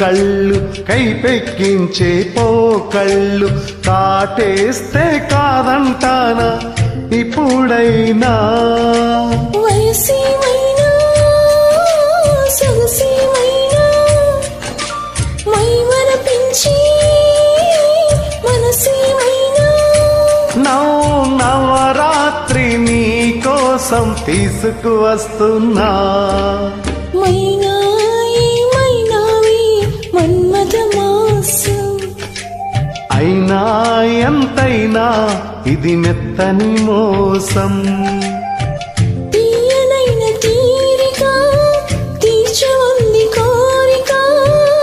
కళ్ళు. కైపెక్కించే పోకళ్ళు కాటేస్తే కాదంటానా ఇప్పుడైనా? నవరాత్రి నీ కోసం తీసుకువస్తున్నా. ఎంతైనా ఇది మెత్తని మోసం.